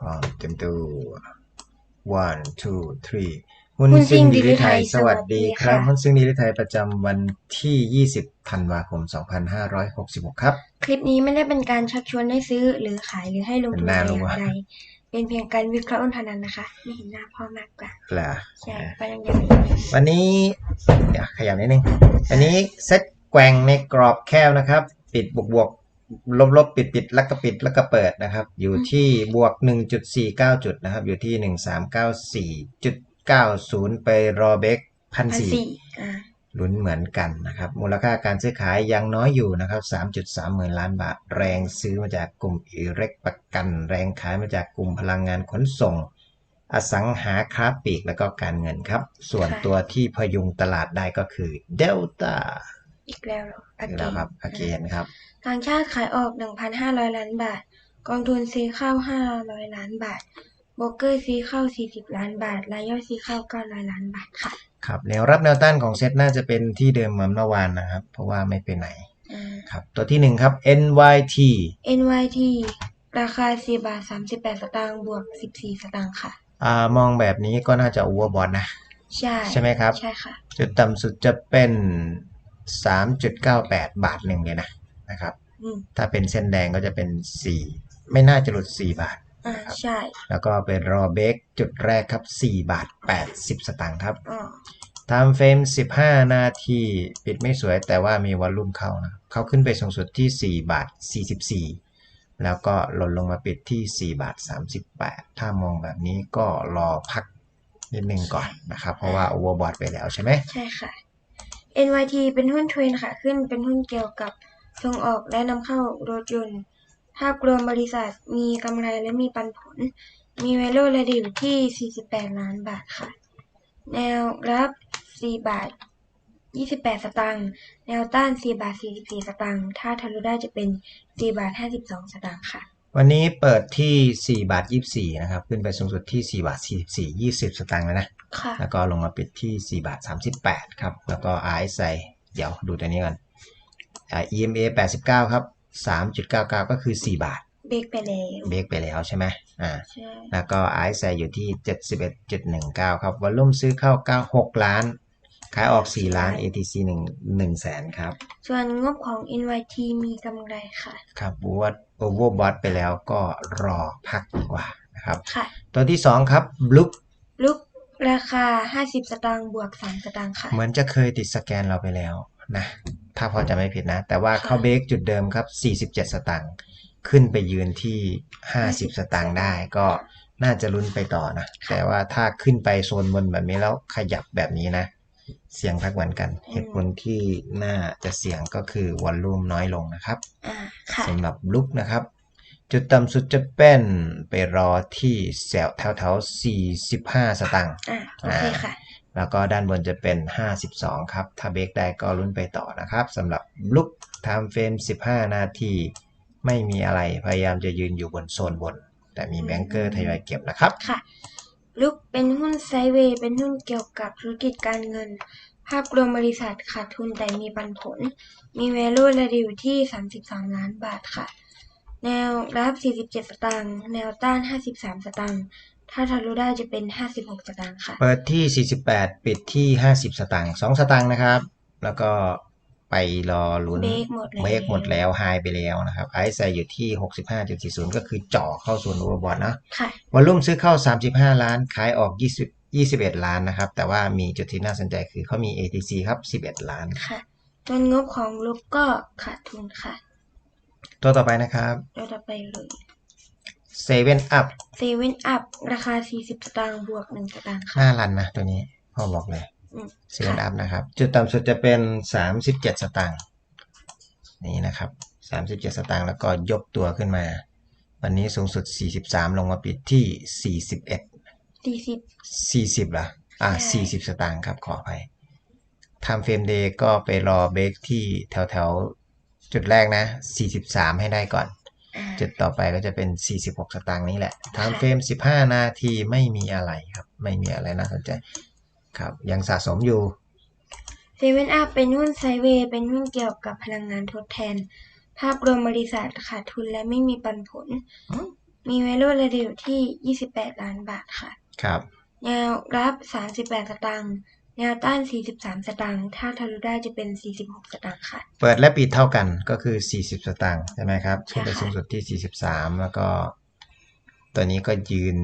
พร้อมเต็มตัว one two three หุ้นซิ่งดีลิไทย สวัสดีครับหุ้นซิ่งดีลิไทยประจำวันที่ 20ธันวาคม 2566 ครับ คลิปนี้ไม่ได้เป็นการชักชวนให้ซื้อหรือขายหรือให้ลงทุนน่าแต่รู้อย่างอะใดเป็นเพียงการวิเคราะห์เท่านั้นนะคะ ไม่เห็นหน้าพ่อมากกว่าเหรอใช่ก็ยังยังวันนี้เดี๋ยวขยับนิดนึง อันนี้เซตแกว่งในกรอบแคบนะครับ ปิดบวกบวก ลบลบปิดปิดแล้วก็ปิดแล้วก็เปิดนะครับ อยู่ที่บวก 1.49 จุดนะครับ อยู่ที่ 1394.90 ไปรอเบรกพันพันสี่สี่อ่าลุ้นเหมือนกันนะครับ มูลค่าการซื้อขายยังน้อยอยู่นะครับ 3.3หมื่นล้านบาท แรงซื้อมาจากกลุ่มอิเล็กประกัน แรงขายมาจากกลุ่มพลังงานขนส่ง อสังหาค้าปลีกแล้วก็การเงินครับ ส่วนตัวที่พยุงตลาดได้ก็คือเดลต้าอีกแล้วเหรอ อาคือเกแล้วนครับอาเกนครับ ต่างชาติขายออก 1,500 ล้านบาท กองทุนซื้อเข้า 500 ล้านบาทโบรกเกอร์ซื้อเข้า 40 ล้านบาทรายย่อยซื้อเข้า 900 ล้านบาทค่ะ ครับแนวรับแนวต้านของเซตน่าจะเป็นที่เดิมเหมือนเมื่อวานนะครับ เพราะว่าไม่ไปไหนอ่าครับตัวที่หนึ่งครับ NYT NYT ราคา 4 บาท 38 สตางค์บวก 14 สตางค์ค่ะอ่ามองแบบนี้ก็น่าจะโอเวอร์บอทนะ ใช่ ใช่ไหมครับ ใช่ค่ะ จุดต่ำสุดจะเป็น 3.98บาทหนึ่งเลยนะนะครับอืมถ้าเป็นเส้นแดงก็จะเป็น4ไม่น่าจะหลุด4บาทอ่าครับใช่ แล้วก็เป็นรอเบรกจุดแรกครับ4บาท80สตางค์ครับอ๋อไทม์เฟรม15นาทีปิดไม่สวยแต่ว่ามีวอลลุ่มเข้านะเขาขึ้นไปสูงสุดที่4บาท44แล้วก็หล่นลงมาปิดที่4บาท38 ถ้ามองแบบนี้ก็รอพักนิดนึงก่อนนะครับ เพราะว่าโอเวอร์บอทไปแล้วใช่ไหมใช่ค่ะ NYT เป็นหุ้นเทรนค่ะขึ้น เป็นหุ้นเกี่ยวกับส่งออกและนำเข้ารถยนต์ ภาพรวมบริษัทมีกำไรและมีปันผล มี value ระดิวที่ 48 ล้านบาทค่ะ แนวรับ 4 บาท 28 สตางค์ แนวต้าน 4 บาท 44 สตางค์ ถ้าทะลุได้จะเป็น 4 บาท 52 สตางค์ค่ะ วันนี้เปิดที่ 4 บาท 24 นะครับ ขึ้นไปสูงสุดที่ 4 บาท 44 20 สตางค์แล้วนะ ค่ะ แล้วก็ลงมาปิดที่ 4 บาท 38 ครับ แล้วก็ RSI เดี๋ยวดูตัวนี้กันอ่า EMA 89 ครับ 3.99 ก็คือ 4 บาท เบรกไปแล้ว เบรกไปแล้วใช่ไหมอ่า ใช่ แล้วก็ RSI อยู่ที่ 71.19 ครับ วอลลุ่มซื้อเข้า 96 ล้าน ขายออก 4 ล้าน ATC 1 1แสนครับ ส่ส่วนงบของ NYT มีกำไรค่ะ ครับบูว่า โอเวอร์บอทไปแล้วก็รอพักดีกว่านะครับ ค่ะ ตัวที่2ครับ Blup ลุกราคา 50 สตางค์บวก 3 สตางค์ค่ะ เหมือนจะเคยติดสแกนเราไปแล้วนะ ถ้าพอจะไม่ผิดนะ แต่ว่าค่ะเข้าเบรกจุดเดิมครับ 47 สตางค์ขึ้นไปยืนที่ 50 สตางค์ได้ก็น่าจะลุ้นไปต่อนะ แต่ว่าถ้าขึ้นไปโซนบนแบบนี้แล้วขยับแบบนี้นะ เสี่ยงพักเหมือนกัน เหตุผลที่น่าจะเสี่ยงก็คือวอลลุ่มน้อยลงนะครับอ่าค่ะสำหรับลุกนะครับ จุดต่ำสุดจะเป็นไปรอที่แถวแถวแถว45 สตางค์อ่าโอเคค่ะแล้วก็ด้านบนจะเป็น 52 ครับ ถ้าเบรกได้ก็ลุ้นไปต่อนะครับสำหรับลุกไทม์เฟรม 15 นาที ไม่มีอะไรพยายามจะยืนอยู่บนโซนบน แต่มีแบงเกอร์ทยอยเก็บนะครับค่ะ ลุกเป็นหุ้นไซด์เวย์ เป็นหุ้นเกี่ยวกับธุรกิจการเงิน ภาพรวมบริษัทขาดทุนแต่มีปันผล มี value ระดิวที่ 33 ล้านบาทค่ะ แนวรับ 47 สตางค์ แนวต้าน 53 สตางค์ ถ้าทะลุได้จะเป็น 56 สตางค์ค่ะ เปิดที่ 48 ปิดที่ 50 สตางค์ 2 สตางค์นะครับ แล้วก็ ไปรอลุ้นเบรกหมดแล้วเบรกหมดแล้วไฮไปแล้วนะครับไอซ์ไซอยู่ที่ 65.40 ก็คือเจ่อเข้าส่วนโอเวอร์บอทนะค่ะวอลลุ่มซื้อเข้า 35 ล้าน ขายออก 20 21 ล้านนะครับ แต่ว่ามีจุดที่น่าสนใจคือเขามี ATC ครับ 11 ล้านค่ะส่วนงบของลุกก็ขาดทุนค่ะ ตัวต่อไปนะครับเราจะไปเลย7 up เซเว่นอัพราคา 40 สตางค์บวก 1 สตางค์ค่ะหน้ารันนะตัวนี้พ่อบอกเลย อืม7 up นะครับ จุดต่ำสุดจะเป็น 37 สตางค์นี่นะครับ 37 สตางค์แล้วก็ยกตัวขึ้นมา วันนี้สูงสุด 43 ลงมาปิดที่ 41 40 40ละอ่าใช่40 สตางค์ครับขออภัย Time Frame Day ก็ไปรอเบรกที่แถวแถวๆจุดแรกนะ 43 ให้ได้ก่อนอ่าจุดต่อไปก็จะเป็น 46 สตางค์นี้แหละ Time Frame 15 นาทีไม่มีอะไรครับ ไม่มีอะไรน่าสนใจ ครับยังสะสมอยู่เซเว่นอัพเป็นหุ้นไซด์เวย์เป็นหุ้นเกี่ยวกับพลังงานทดแทน ภาพรวมบริษัทขาดทุนและไม่มีปันผลอืมมี value rate อยู่ที่ 28 ล้านบาทค่ะ ครับ แนวรับ 38 สตางค์แนวต้าน 43 สตางค์ถ้าทะลุได้จะเป็น 46 สตางค์ค่ะ เปิดและปิดเท่ากันก็คือ 40 สตางค์ใช่ไหมครับใช่ขึ้นไปค่ะสูงสุดที่ 43 แล้วก็ ตัวนี้ก็ยืน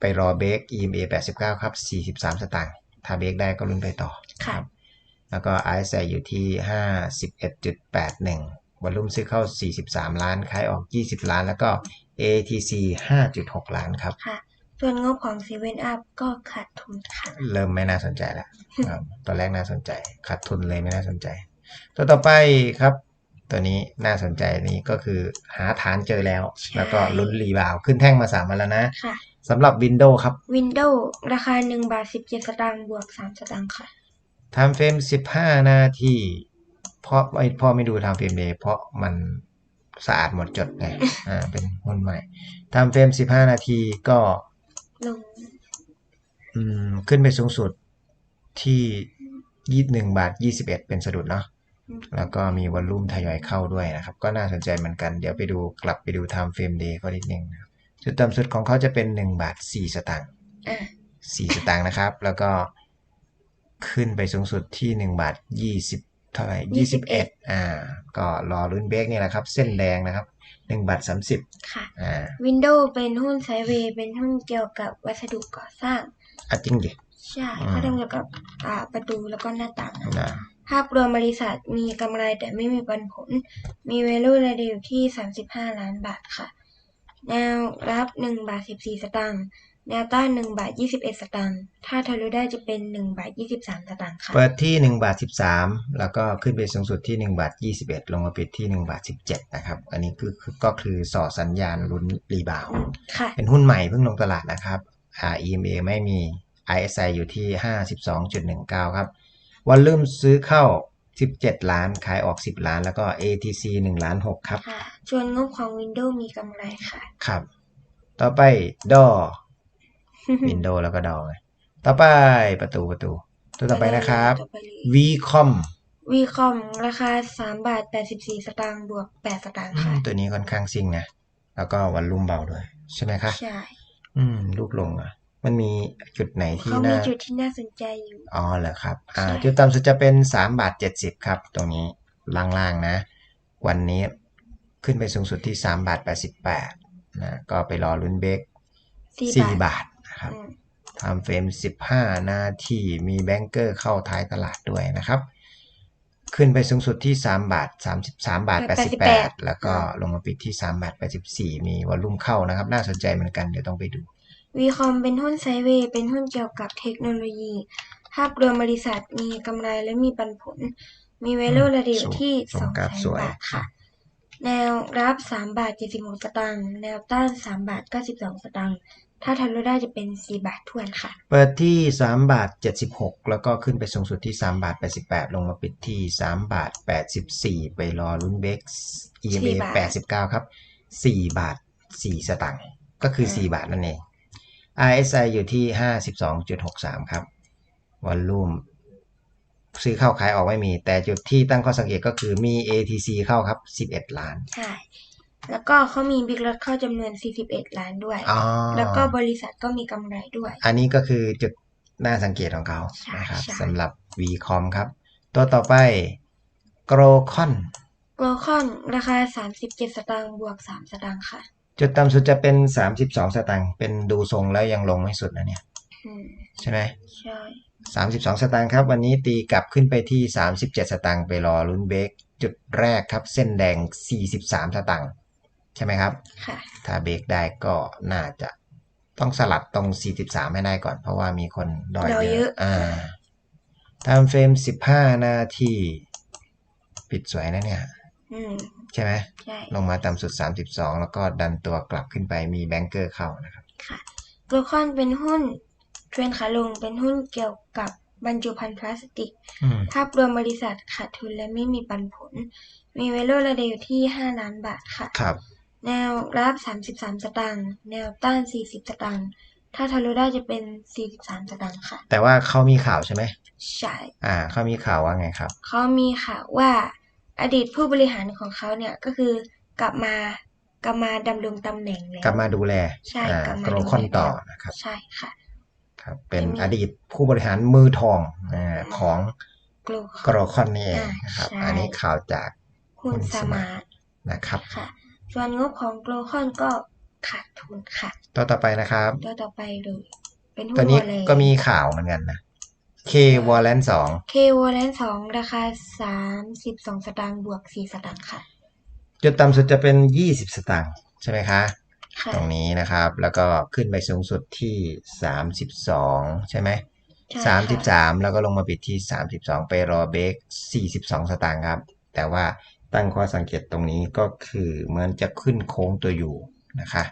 ไปรอเบรก EMA 89 ครับ 43 สตางค์ ถ้าเบรกได้ก็ลุ้นไปต่อค่ะแล้วก็ RSI อยู่ที่ 51.81วอลลุ่มซื้อเข้า 43 ล้านขายออก 20 ล้าน แล้วก็ ATC 5.6 ล้านครับค่ะส่วนงบของ7 Up ก็ขาดทุนค่ะ เริ่มไม่น่าสนใจแล้วครับตอนแรกน่าสนใจ ขาดทุนเลยไม่น่าสนใจ ตัวต่อไปครับ ตัวนี้น่าสนใจนี้ก็คือหาฐานเจอแล้วใช่แล้วก็ลุ้นรีบาวด์ขึ้นแท่งมาสามวันแล้วนะค่ะ สำหรับ Windows ครับ Windows ราคา 1 บาท 17 สตางค์บวก 3 สตางค์ค่ะ Time Frame 15 นาที เพราะไอ้พ่อไม่ดู Time Frame เลยเพราะมันสะอาดหมดจดไงอ่า เป็นหุ้นใหม่ Time Frame 15 นาทีก็ลงอืมขึ้นไปสูงสุดที่ยี่หนึ่งบาทยี่สิบเอ็ดเป็นสะดุดเนาะอืมแล้วก็มีวอลลุ่มทยอยเข้าด้วยนะครับ ก็น่าสนใจเหมือนกัน เดี๋ยวไปดูกลับไปดู time frame day ก็นิดนึงนะครับ จุดต่ำสุดของเขาจะเป็นหนึ่งบาทสี่สตางค์อะสี่สตางค์นะครับ แล้วก็ขึ้นไปสูงสุดที่หนึ่งบาทยี่สิบเท่าไหร่ยี่สิบเอ็ดอ่า ก็รอลุ้นเบรกนี่แหละครับ เส้นแดงนะครับหนึ่งบาทสามสิบค่ะอ่า Windows เป็นหุ้นไซด์เวย์เป็นหุ้นเกี่ยวกับวัสดุก่อสร้างอะจริงดิใช่อืมก็ทำเกี่ยวกับอ่าประตูแล้วก็หน้าต่างนะภาพรวมบริษัทมีกำไรแต่ไม่มีปันผล มี value รายเดียวที่ 35 ล้านบาทค่ะ แนวรับ1บาท14สตางค์ แนวต้าน1บาท21สตางค์ ถ้าทะลุได้จะเป็น1บาท23สตางค์ค่ะ เปิดที่หนึ่งบาทสิบสามแล้วก็ขึ้นไปสูงสุดที่หนึ่งบาทยี่สิบเอ็ดลงมาปิดที่หนึ่งบาทสิบเจ็ดนะครับ อันนี้คือคือก็คือส่อสัญญาณลุ้นรีบาวด์ค่ะ เป็นหุ้นใหม่เพิ่งลงตลาดนะครับอ่า EMA ไม่มี ISI อยู่ที่52.19ครับ วันลุ่มซื้อเข้า 17 ล้านขายออก 10 ล้าน แล้วก็ ATC 1ล้าน6ครับ ค่ะ ส่วนงบของ Windows มีกำไรค่ะ ครับ ต่อไปดอ Windows แล้วก็ดอไงต่อไปประตูประตู ตัวต่อไปนะครับ ต่อไปเลย VCOM วีคอมราคา3บาท84 สตางค์บวก 8 สตางค์ค่ะ ตัวนี้ค่อนข้างซิ่งนะ แล้วก็วันลุ่มเบาด้วย ใช่ไหมคะ ใช่ อืม ลูกลงอะ มันมีจุดไหนที่เขามีน่าจุดที่น่าสนใจอยู่ อ๋อเหรอครับ อ่าใช่จุดต่ำสุดจะเป็น3บาท70ครับ ตรงนี้ล่างๆนะ วันนี้ขึ้นไปสูงสุดที่3บาท88นะ ก็ไปรอลุ้นเบรก4 4บาทบาทนะครับอืมทำเฟรม15นาทีมีแบงเกอร์เข้าท้ายตลาดด้วยนะครับ ขึ้นไปสูงสุดที่3บาท33บาท88แล้วก็ลงมาปิดที่3บาท84มีวอลลุ่มเข้านะครับ น่าสนใจเหมือนกันเดี๋ยวต้องไปดู วีคอมเป็นหุ้นไซด์เวย์ เป็นหุ้นเกี่ยวกับเทคโนโลยี ภาพรวมบริษัทมีกำไรและมีปันผล มี value ระดับที่ส่งกราฟ2สแสนวยบาทค่ะ แนวรับ3บาท76สตางค์ แนวต้าน3บาท92สตางค์ ถ้าทะลุได้จะเป็น4บาททวนค่ะ เปิดที่3บาท76แล้วก็ขึ้นไปสูงสุดที่3บาท88ลงมาปิดที่3บาท84ไปรอลุ้นเบรก EMA สี่บาท89ครับ4บาท4สตางค์ ก็คืออืม4บาทนั่นเอง RSI อยู่ที่ 52.63 ครับวอลลุ่มซื้อเข้าขายออกไม่มี แต่จุดที่ตั้งข้อสังเกตก็คือมี ATC เข้าครับ 11 ล้าน ใช่ แล้วก็เขามีบิ๊กลอตเข้าจำนวน 41 ล้านด้วยอ๋อแล้วก็บริษัทก็มีกำไรด้วย อันนี้ก็คือจุดน่าสังเกตของเขาใช่นะครับใช่สำหรับ VCOM ครับ ตัวต่อไป g r o c o n โกลคอนราคา 37 สตางค์บวก 3 สตางค์ค่ะ จุดต่ำสุดจะเป็น32สตางค์เป็นดูทรงแล้วยังลงไม่สุดนะเนี่ยอืมใช่ไหมใช่32สตางค์ครับ วันนี้ตีกลับขึ้นไปที่37สตางค์ไปรอลุ้นเบรกจุดแรกครับ เส้นแดง43สตางค์ใช่ไหมครับ ค่ะ ถ้าเบรกได้ก็น่าจะต้องสลัดตรง 43 ให้ได้ก่อน เพราะว่ามีคนดอยดอยเยเยอะ อะอ่าทำเฟรม 15 นาที ปิดสวยนะเนี่ย อืม ใช่ไหมใช่ลงมาต่ำสุด 32 แล้วก็ดันตัวกลับขึ้นไปมีแบงเกอร์เข้านะครับค่ะโกลคอนเป็นหุ้นเทรนขาลงเป็นหุ้นเกี่ยวกับบรรจุภัณฑ์พลาสติกอืมภาพรวมบริษัทขาดทุนและไม่มีปันผล มี value ระดับอยู่ที่ 5 ล้านบาทค่ะครับแนวรับ 33 สตางค์แนวต้าน 40 สตางค์ถ้าทะลุได้จะเป็น 43 สตางค์ค่ะ แต่ว่าเขามีข่าวใช่ไหมใช่ อ่าเขามีข่าวว่าไงครับ เขามีข่าวว่า อดีตผู้บริหารของเขาเนี่ยก็คือกลับมากลับมาดำรงตำแหน่งแล้วกลับมาดูแลใช่อ่ากลับมาโกลดูคอนแลต่อแล้วนะครับใช่ค่ะครับเป็นไม่มีอดีตผู้บริหารมือทองอาของโกลโกลคอนนี่เองอ่านะครับใช่อันนี้ข่าวจากหุ้นสมาร์ทนะครับค่ะส่วนงบของโกลคอนก็ขาดทุนค่ะตัวต่อไปนะครับตัวต่อไปเลยเป็นหุ้ตัวนนี้วอลเลก็มีข่าวเหมือนกันนะ K w a l l a n สองเคโวแลนสองราคาสามสิบสองสตางค์บวกสี่สตางค์ค่ะ จุดต่ำสุดจะเป็น20สตางค์ใช่ไหมคะค่ะตรงนี้นะครับ แล้วก็ขึ้นไปสูงสุดที่32ใช่ไหมใช่สามสิบค่ะสามแล้วก็ลงมาปิดที่32ไปรอเบรก42สตางค์ครับ แต่ว่าตั้งข้อสังเกตตรงนี้ก็คือเหมือนจะขึ้นโค้งตัวอยู่นะคะ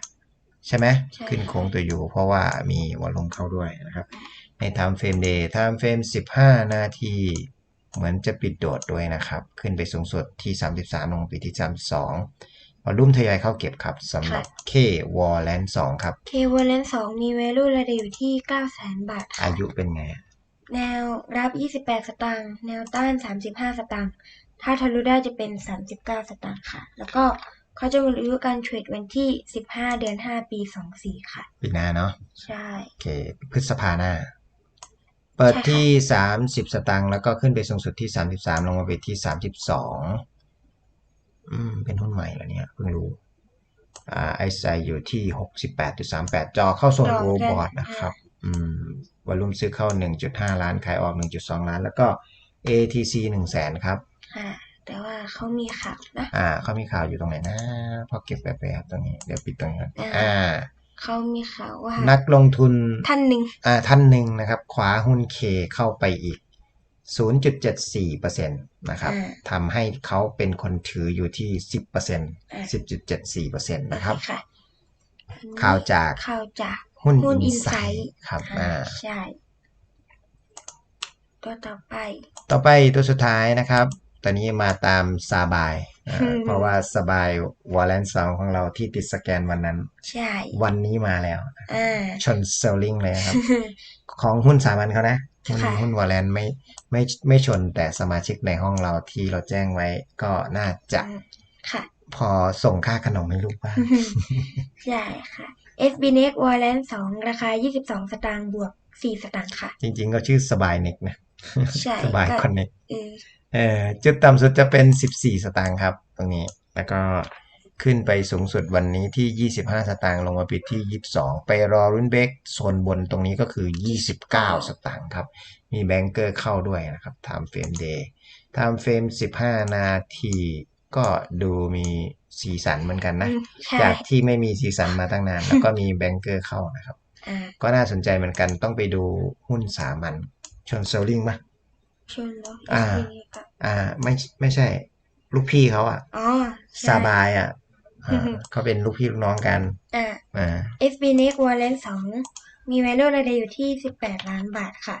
ใช่ไหมใช่ขึ้นโค้งตัวอยู่ เพราะว่ามีวอลลุ่มเข้าด้วยนะครับ ใน time frame day time frame 15 นาที เหมือนจะปิดโดดด้วยนะครับ ขึ้นไปสูงสุดที่ 33 ลงไปที่ 32วอลลุ่มทยอยเข้าเก็บครับสำหรับ K w a l l a n 2ครับเคโวแลนสองมี value ระดับอยู่ที่เก้าแสนบาทค่ะอายุเป็นไง แนวรับ 28 สตางค์ แนวต้าน 35 สตางค์ ถ้าทะลุได้จะเป็น 39 สตางค์ค่ะ แล้วก็เขาจะมีอายุการเทรดวันที่ 15 เดือน 5 ปี 24 ค่ะ ปีหน้าเนาะ ใช่ โอเค พฤษภาหน้า เปิดใช่ค่ะที่ 30 สตางค์แล้วก็ขึ้นไปสูงสุดที่ 33 ลงมาไปที่ 32 อืม เป็นหุ้นใหม่แล้วเนี่ยเพิ่งรู้ อ่าไอซอยู่ที่ 68.38 จอเข้าโซนจอโอแค่บอร์ดนะครับ อืมวอลุ่มซื้อเข้า 1.5 ล้านขายออก 1.2 ล้าน แล้วก็ ATC 1 0 0 0 0แสนครับค่ะแต่ว่าเขามีข่าวนะ อ่าเขามีข่าวอยู่ตรงไหนนะ พอเก็บแป๊บๆตรงนี้ เดี๋ยวปิดตรงนี้ก่อนอ่าอ่า เขามีข่าวว่า นักลงทุนท่านหนึ่งอ่าท่านหนึ่งนะครับคว้าหุ้นเคเข้าไปอีก 0.74%นะครับอ่าทำให้เขาเป็นคนถืออยู่ที่ 10%อ่า10.74%นะครับค่ะข่าวจากข่าวจากหุ้นหุ้นอิอินนไซไซด์ต์ครับอ่าอ่าใช่ ตัวต่อไป ต่อไปตัวสุดท้ายนะครับ ตอนนี้มาตามซาบายอ่าอืมเพราะว่าสบายวอลเลนสองของเราที่ติดสแกนวันนั้น ใช่ วันนี้มาแล้วอ่าชนเซลลิงเลยครับ ของหุ้นสามัญเขานะหุ้นค่ะหุ้นวอลเลนไม่ไม่ไม่ชนแต่สมาชิกในห้องเราที่เราแจ้งไว้ก็น่าจะค่ะพอส่งค่าขนมให้ลูกบ้างใช่ค่ะ FB Next Warrant 2 ราคา 22 สตางค์บวก 4 สตางค์ค่ะ จริงๆ ก็ชื่อสบายเน็กนะใช่สบายก็คอนเน็ก เออเออจุดต่ำสุดจะเป็น 14 สตางค์ครับ ตรงนี้ แล้วก็ขึ้นไปสูงสุดวันนี้ที่ 25 สตางค์ลงมาปิดที่ 22 ไปรอรุ่นเบรกโซนบนตรงนี้ก็คือ 29 สตางค์ครับ มีแบงเกอร์เข้าด้วยนะครับ time frame day time frame 15 นาที ก็ดูมีสีสันเหมือนกันนะอืมใช่จากที่ไม่มีสีสันมาตั้งนาน แล้วก็มีแบงเกอร์เข้านะครับอ่าก็น่าสนใจเหมือนกันต้องไปดูหุ้นสามัญชนเซลลิงปะ ชนแล้วอ่า FB Next ก็อ่า ไม่ไม่ใช่ ลูกพี่เขาอะอ๋อใช่ซาบายอะอ่าเขาเป็นลูกพี่ลูกน้องกัน อ่าอ่า FB Next Warrant 2 มี value ระดับอยู่ที่ 18 ล้านบาทค่ะ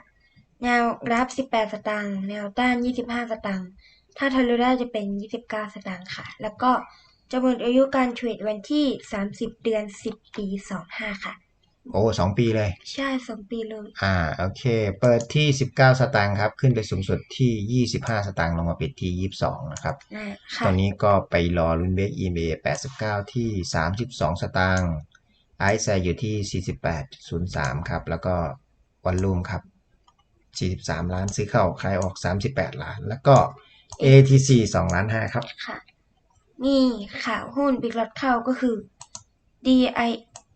แนวรับ 18 สตางค์ แนวต้าน 25 สตางค์ ถ้าทะลุได้จะเป็น 29 สตางค์ค่ะ แล้วก็จะหมดอายุการเทรดวันที่ 30 เดือน 10 ปี 25 ค่ะ โอ้สองปีเลย ใช่สองปีเลย อ่าโอเค เปิดที่19สตางค์ครับ ขึ้นไปสูงสุดที่25สตางค์ลงมาปิดที่22นะครับอ่าตค่ะอนนี้ก็ไปรอรุ่นเบรก EMA 89ที่32สตางค์ไอซ์อยู่ที่48.03ครับ แล้วก็วันลุ่มครับ43ล้านซื้อเข้าขายออก38ล้าน แล้วก็ ATC 2ล้าน5ครับ ค่ะ นี่ข่าวหุ้นบิ๊กล็อตเข้าก็คือ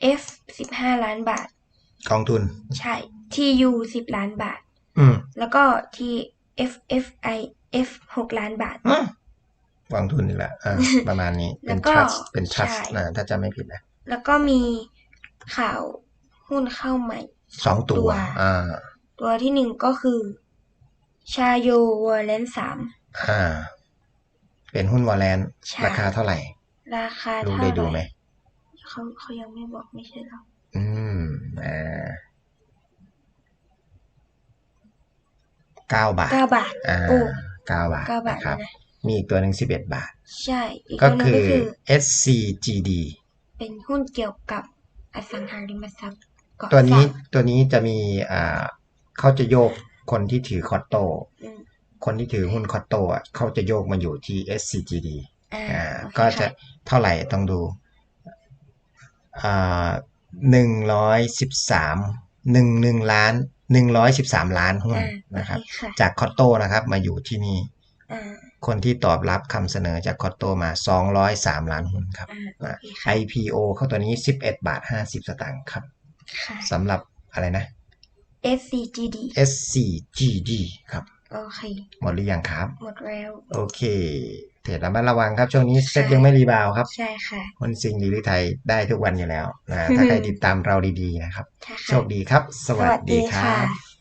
DIF 15ล้านบาท กองทุน ใช่ TU 10ล้านบาท อืมแล้วก็ TFFIF 6ล้านบาท อืมกองทุนอีกแล้วอ่า ประมาณนี้ เป็นแล้วก็ trust เป็น trust ใช่ นะถ้าจำไม่ผิดนะแล้วก็มีข่าวหุ้นเข้าใหม่ สองตัวตัวอ่า ตัวที่หนึ่งก็คือ ชาโยวอร์เลนสาม อ่า เป็นหุ้นวอลเลนใช่ ราคาเท่าไหร่ ราคาลูกเท่าได้ไหดูร่ไหม เขาเขายังไม่บอกไม่ใช่เหรออืมอ่าเก้าบาทเก้าบาทอ่าโอ้เก้าบาทเก้าบาทนะครับเลยนะมีอีกตัวหนึ่งสิบเอ็ดบาท ใช่ อีกก็ตัวหนึงคืก็อคือ SCGD เป็นหุ้นเกี่ยวกับอสังหาริมทรัพย์เกาะตัวนี้สร้างตัวนี้จะมีอ่าเขาจะโยกคนที่ถือคอตโต้อืมคนที่ถือหุ้นคอตโต้อะเขาจะโยกมาอยู่ที่ SCGD อ่าอ่าโอเคก็จะค่ะเท่าไหร่ต้องดูอ่า หนึ่งร้อยสิบสามหนึ่งหนึ่งล้านหนึ่งร้อยสิบสามล้านหุ้นอ่านะครับโอเคค่ะจากคอตโตนะครับมาอยู่ที่นี่อ่าคนที่ตอบรับคำเสนอจากคอตโตมา 203 ล้านหุ้นครับอ่าโออะเคค่ะ IPO เข้าตัวนี้ 11 บาท 50 สตางค์ครับค่ะสำหรับอะไรนะ SCGD SCGD ครับ โอเค หมดหรือยังครับ หมดแล้ว โอเค เทรดระมัดระวังครับ ช่วงนี้เซ็ตยังไม่รีบาวด์ครับ ใช่ค่ะหุ้นซิงดีหรือไทยได้ทุกวันอยู่แล้วนะถ้าใครติดตามเราดีๆนะครับใช่โชค่ะคดีครับ สวัสดีคค่ะรับ